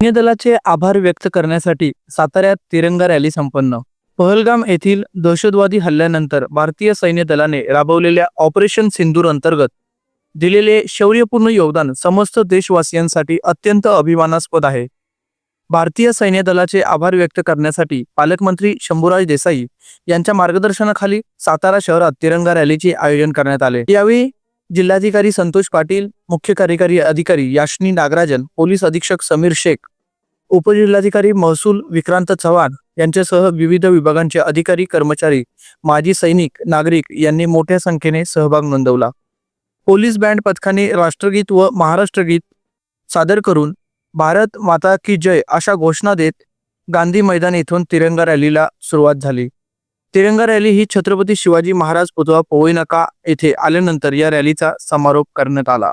सैन्य दलाचे आभार व्यक्त करण्यासाठी साताऱ्यात तिरंगा रॅली संपन्न. पहलगाम येथील दहशतवादी हल्ल्यानंतर भारतीय सैन्य दलाने राबवलेल्या ऑपरेशन सिंदूर अंतर्गत दिलेले शौर्यपूर्ण योगदान समस्त देशवासियांसाठी अत्यंत अभिमानास्पद आहे. भारतीय सैन्य दलाचे आभार व्यक्त करण्यासाठी पालकमंत्री शंभूराज देसाई यांच्या मार्गदर्शनाखाली सातारा शहरात तिरंगा रॅलीचे आयोजन करण्यात आले. यावेळी जिल्हाधिकारी संतोष पाटील मुख्य कार्यकारी अधिकारी याशनी नागराजन पोलीस अधीक्षक समीर शेख उपजिल्हाधिकारी महसूल विक्रांत चव्हाण यांच्यासह विविध विभागांचे अधिकारी कर्मचारी माजी सैनिक नागरिक यांनी मोठ्या संख्येने सहभाग नोंदवला. पोलीस बँड पथकाने राष्ट्रगीत व महाराष्ट्रगीत सादर करून भारत माता की जय अशा घोषणा देत गांधी मैदान येथून तिरंगा रॅलीला सुरुवात झाली. तिरंगा रॅली ही छत्रपती शिवाजी महाराज पुतळा पोवई नाका येथे आल्यानंतर या रॅलीचा समारोप करण्यात आला.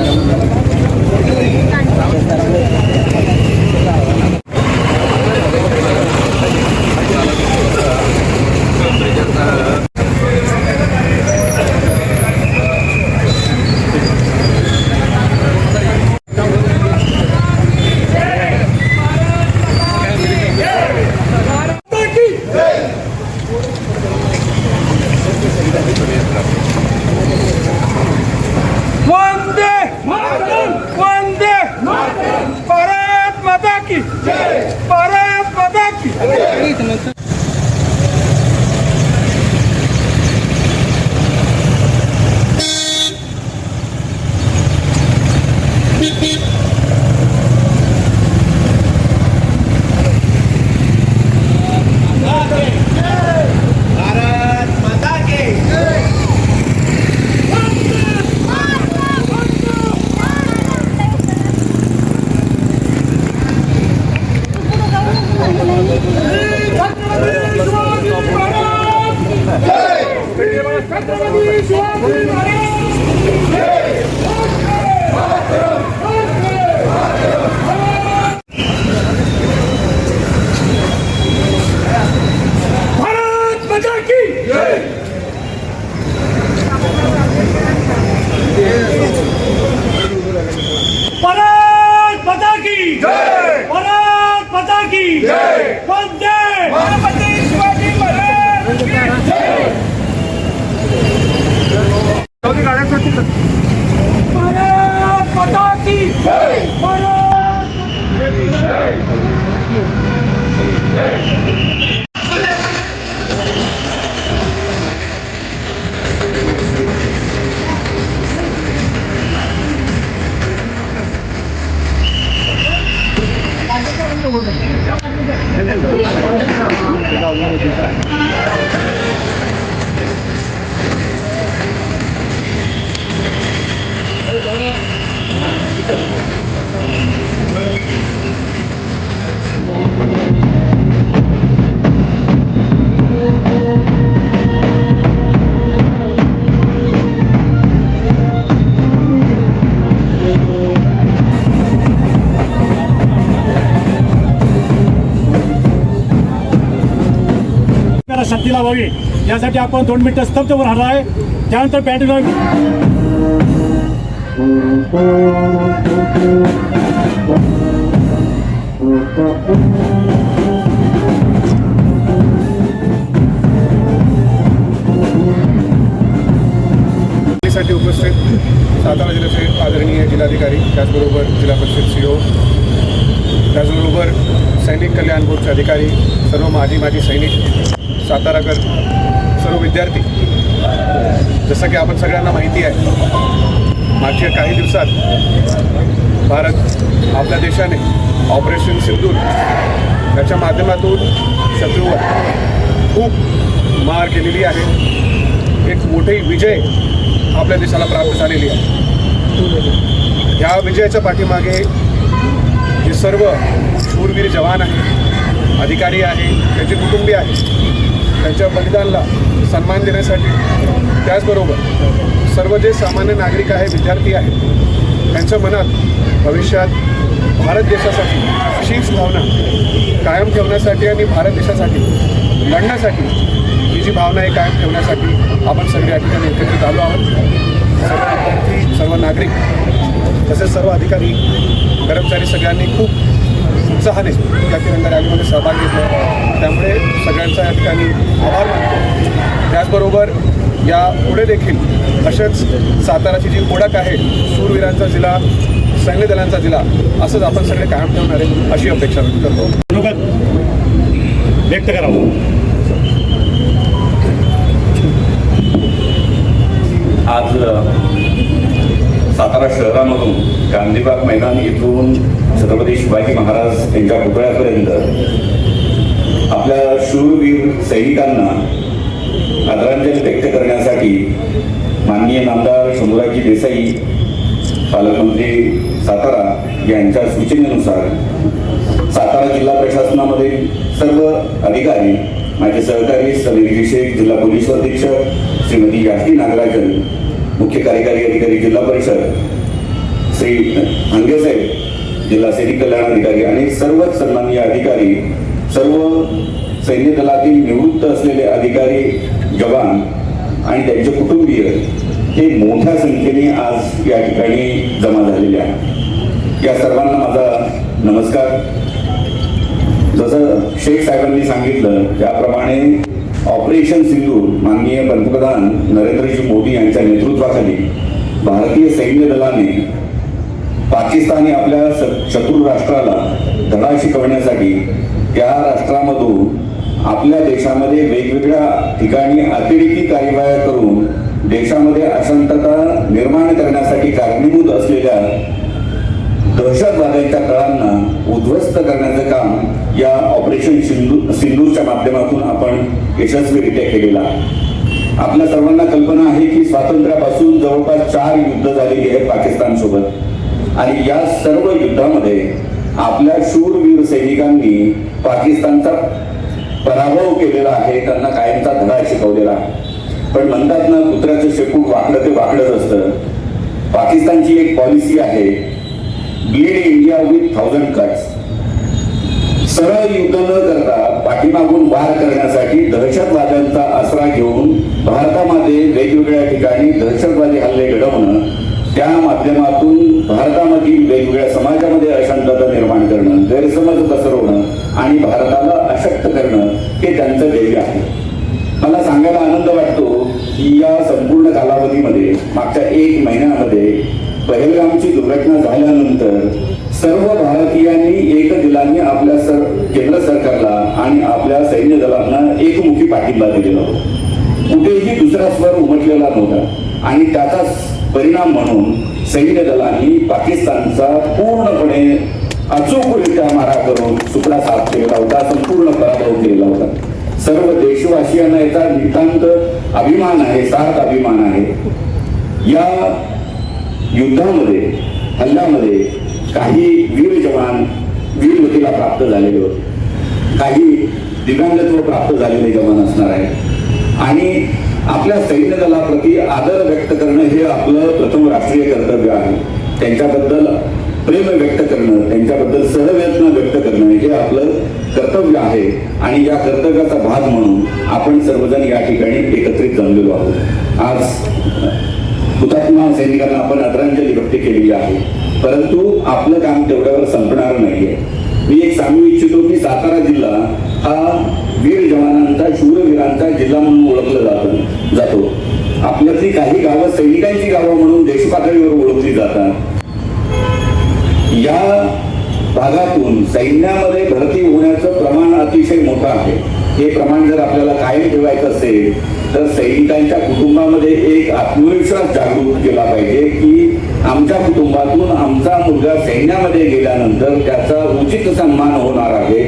छत्रपती शिवाजी महाराज भारत माता की जय! भारत शांती लावावी। यासाठी आपण दोन मिनिटं स्तब्ध राहणार आहे. त्यानंतर बँड साठी उपस्थित सातारा जिल्ह्याचे आदरणीय जिल्हाधिकारी, त्याचबरोबर जिल्हा परिषद सी ओ त्याचबरोबर सैनिक कल्याण बोर्डचे अधिकारी सर्व माजी माजी सैनिक साताराकर सर्व विद्यार्थी जसं की आपण सगळ्यांना माहिती आहे मागच्या काही दिवसात भारत आपल्या देशाने ऑपरेशन सिंधूर याच्या माध्यमातून शत्रूवर खूप मार केलेली आहे. एक मोठी विजय आपल्या देशाला प्राप्त झालेली आहे. ह्या विजयाच्या पाठीमागे हे सर्व शूरवीर जवान आहे अधिकारी आहे त्यांचे कुटुंबीय आहे. त्यांच्या बलिदानला सन्मान देण्यासाठी त्याचबरोबर सर्व जे सामान्य नागरिक आहे विद्यार्थी आहेत त्यांच्या मनात भविष्यात भारत देशासाठी अशीच भावना कायम ठेवण्यासाठी आणि भारत देशासाठी लढण्यासाठी ही जी भावना आहे कायम ठेवण्यासाठी आपण सगळे या ठिकाणी एकत्रित आलो आहोत. सर्व विद्यार्थी सर्व नागरिक तसेच सर्व अधिकारी कर्मचारी सगळ्यांनी खूप उत्साहाने या तिरंगा रॅलीमध्ये सहभाग घेतला. त्यामुळे सगळ्यांचा या ठिकाणी आभार मानतो. त्याचबरोबर या पुढे देखील असेच साताराची जी ओळख आहे शूरवीरांचा जिल्हा सैन्य दलांचा जिल्हा असंच आपण सगळे कायम ठेवणार आहे अशी अपेक्षा व्यक्त करतो. व्यक्त करावं आज सातारा शहरामधून गांधीबाग मैदान येथून छत्रपती शिवाजी महाराज यांच्या पुतळ्यापर्यंत आपल्या शूरवीर सैनिकांना आदरांजली व्यक्त करण्यासाठी माननीय नामदार शंभूराजी देसाई पालकमंत्री सातारा यांच्या सूचनेनुसार सातारा जिल्हा प्रशासनामध्ये सर्व अधिकारी माझे सहकारी समीर जिल्हा पोलीस अधीक्षक श्रीमती यास्ती नागराजन मुख्य कार्यकारी अधिकारी जिल्हा परिषद श्री हंगेसाहेब जिल्हा सैनिक कल्याण अधिकारी आणि सर्वच सन्माननीय अधिकारी सर्व सैन्य दलातील निवृत्त असलेले अधिकारी जवान आणि त्यांचे कुटुंबीय हे मोठ्या संख्येने आज या ठिकाणी जमा झालेले आहेत. या सर्वांना माझा नमस्कार. जसं शेख साहेबांनी सांगितलं त्याप्रमाणे ऑपरेशन सिंधू माननीय पंतप्रधान नरेंद्रजी मोदी यांच्या नेतृत्वाखाली भारतीय सैन्य दलाने पाकिस्तानी आपल्या स- शत्रू राष्ट्राला धडा शिकवण्यासाठी त्या राष्ट्रामधून आपल्या देशामध्ये वेगवेगळ्या ठिकाणी अतिरेकी कार्यवाया करून देशामध्ये अशांतता निर्माण करण्यासाठी कारणीभूत असलेल्या दहशतवाद्यांच्या कळांना उद्ध्वस्त करण्याचं काम या ऑपरेशन सिंधू सिंधूच्या माध्यमातून आपण यशस्वीरित्या केलेलं आहे. आपल्या सर्वांना कल्पना आहे की स्वातंत्र्यापासून जवळपास चार युद्ध झालेली आहेत पाकिस्तानसोबत आणि या सर्व युद्धामध्ये आपल्या शूरवीर सैनिकांनी पाकिस्तानचा पराभव केलेला आहे त्यांना कायमचा धडा शिकवलेला पण म्हणतात ना कुत्र्याचं शेपूट वाकडं ते वाकडंच असतं. पाकिस्तानची एक पॉलिसी आहे bleed India with thousand cuts सरळ युद्ध न करता पाठीमागून वार करण्यासाठी दहशतवाद्यांचा आसरा घेऊन भारतामध्ये वेगवेगळ्या ठिकाणी दहशतवादी हल्ले घडवणं त्या माध्यमातून भारतामधील वेगवेगळ्या समाजामध्ये अशांतता निर्माण करणं गैरसमज पसरवणं आणि भारताला अशक्त करणं हे त्यांचं ध्येय आहे. मला सांगायला आनंद वाटतो की या संपूर्ण कालावधीमध्ये मागच्या एक महिन्यामध्ये पहलगामची दुर्घटना झाल्यानंतर सर्व भारतीयांनी एक दिलाने आपल्या सर केंद्र सरकारला आणि आपल्या सैन्य दलांना एकमुखी पाठिंबा दिलेला होता. कुठेही दुसरा स्वर उमटलेला नव्हता. आणि त्याचाच परिणाम म्हणून सैन्य दलांनी पाकिस्तानचा पूर्णपणे अचूकरित्या मारा करून सुपडा साफ केलेला होता संपूर्ण पराभव केलेला होता. सर्व देशवासियांना याचा नितांत अभिमान आहे सार्थ अभिमान आहे. या युद्धामध्ये हल्ल्यामध्ये काही वीर जवान वीरवतीला प्राप्त झालेले होते. काही दिव्यांगत्व प्राप्त झालेले जवान असणार आहे आणि आपल्या सैन्य दलाप्रती आदर व्यक्त करणं हे आपलं प्रथम राष्ट्रीय कर्तव्य आहे. त्यांच्याबद्दल प्रेम व्यक्त करणं त्यांच्याबद्दल सहवेदना व्यक्त करणं हे आपलं कर्तव्य आहे. आणि या कर्तव्याचा भाग म्हणून आपण सर्वजण या ठिकाणी एकत्रित जमलेलो आहोत. आज हुतात्मा सैनिकांना आपण आदरांजली व्यक्त केलेली आहे. परंतु आपलं काम तेवढ्यावर संपणार नाहीये. मी एक सांगू इच्छितो की सातारा जिल्हा हा वीर जवानांचा शूरवीरांचा जिल्हा म्हणून ओळखला जातो जातो. आपल्यातली काही गावं सैनिकांची गावं म्हणून देशपातळीवर ओळखली जातात. या भागातून सैन्यामध्ये भरती होण्याचं प्रमाण अतिशय मोठं आहे. हे प्रमाण जर आपल्याला कायम ठेवायचं असेल तर सैनिकांच्या कुटुंबामध्ये एक आत्मविश्वास जागृत केला पाहिजे की आमच्या कुटुंबातून आमचा मुलगा सैन्यामध्ये गेल्यानंतर त्याचा उचित सन्मान होणार आहे.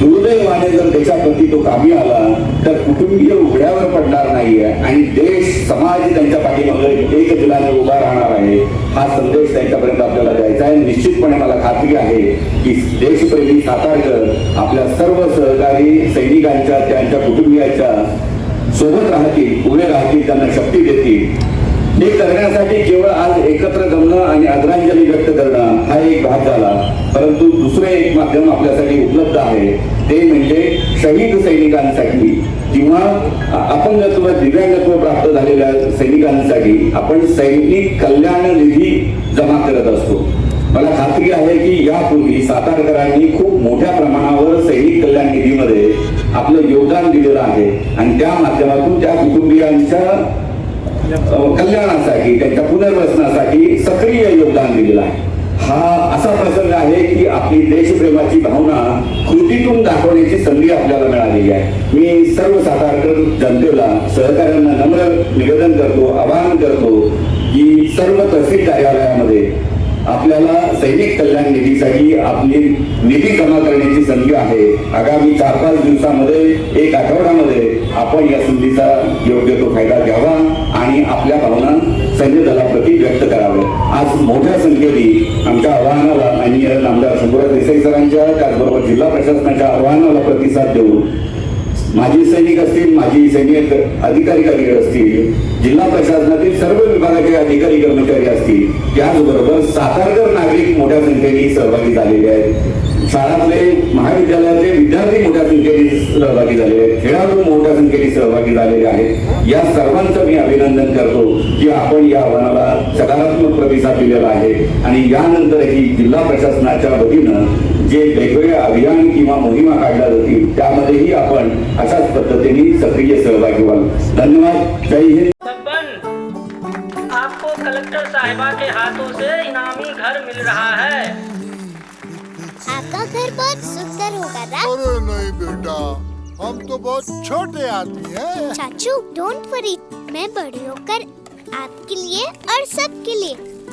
दुर्दैवाने जर देशाप्रती तो कामी आला तर कुटुंबीय उघड्यावर पडणार नाहीये आणि देश समाज त्यांच्या पाठीमागे एक दिलाने उभा राहणार आहे. हा संदेश त्यांच्यापर्यंत आपल्याला द्यायचा आहे. निश्चितपणे मला खात्री आहे की देशप्रेमी सातारकर आपल्या सर्व सहकारी सैनिकांच्या त्यांच्या कुटुंबियाच्या सोबत राहतील उभे राहतील त्यांना शक्ती देतील. हे करण्यासाठी केवळ आज एकत्र जमणं आणि आदरांजली व्यक्त करणं हा एक भाग झाला. परंतु दुसरं एक माध्यम आपल्यासाठी उपलब्ध आहे. ते म्हणजे शहीद सैनिकांसाठी. किंवा अपंगत्व दिव्यांगत्व प्राप्त झालेल्या सैनिकांसाठी आपण सैनिक कल्याण निधी जमा करत असतो. मला खात्री आहे की यापूर्वी सातारकरांनी खूप मोठ्या प्रमाणावर सैनिक कल्याण निधीमध्ये आपलं योगदान दिलेलं आहे. आणि त्या माध्यमातून त्या कुटुंबियांच्या कल्याणासाठी त्यांच्या पुनर्वसनासाठी सक्रिय योगदान दिलेलं आहे. हा असा प्रसंग आहे की आपली देशप्रेमाची भावना कृतीतून दाखवण्याची संधी आपल्याला मिळालेली आहे. मी सर्व सातारकर जनतेला सहकाऱ्यांना नम्र निवेदन करतो आवाहन करतो की सर्व तहसील कार्यालयामध्ये आपल्याला सैनिक कल्याण निधीसाठी आपली निधी जमा करण्याची संधी आहे. आगामी चार पाच दिवसामध्ये एक आठवड्यामध्ये आपण या संधीचा योग्य तो फायदा घ्यावा आणि आपल्या भावना सैन्य दलाप्रती व्यक्त कराव्या. आज मोठ्या संख्येने आमच्या आवाहनाला माननीय आमदार शंभूराज देसाई सरांच्या त्याचबरोबर जिल्हा प्रशासनाच्या आवाहनाला प्रतिसाद देऊन माजी सैनिक असतील माजी सैनिक अधिकारी कार्यरत असतील जिल्हा प्रशासनातील सर्व विभागाचे अधिकारी कर्मचारी असतील त्याचबरोबर सातारकर नागरिक मोठ्या संख्येने सहभागी झालेले आहेत. शाळातले महाविद्यालयाचे विद्यार्थी मोठ्या संख्येने सहभागी झालेले आहेत. खेळाडू मोठ्या संख्येने सहभागी झालेले आहेत. या सर्वांचं मी अभिनंदन करतो की आपण या आव्हानाला सकारात्मक प्रतिसाद दिलेला आहे. आणि यानंतरही जिल्हा प्रशासनाच्या वतीनं जे वेगवेगळे अभियान किंवा मोहिमा काढल्या जातील त्यामध्येही आपण अशाच पद्धतीने सक्रिय सहभागी व्हाल. धन्यवाद. जय हिंद. आपको कलेक्टर साहिबा के हाथों से इनामी घर मिल रहा है। आपका घर बहुत सुंदर होगा अरे नहीं बेटा हम तो बहुत छोटे आदमी हैं। चाचू डोंट वरी मैं बड़ी होकर आपके लिए और सबके लिए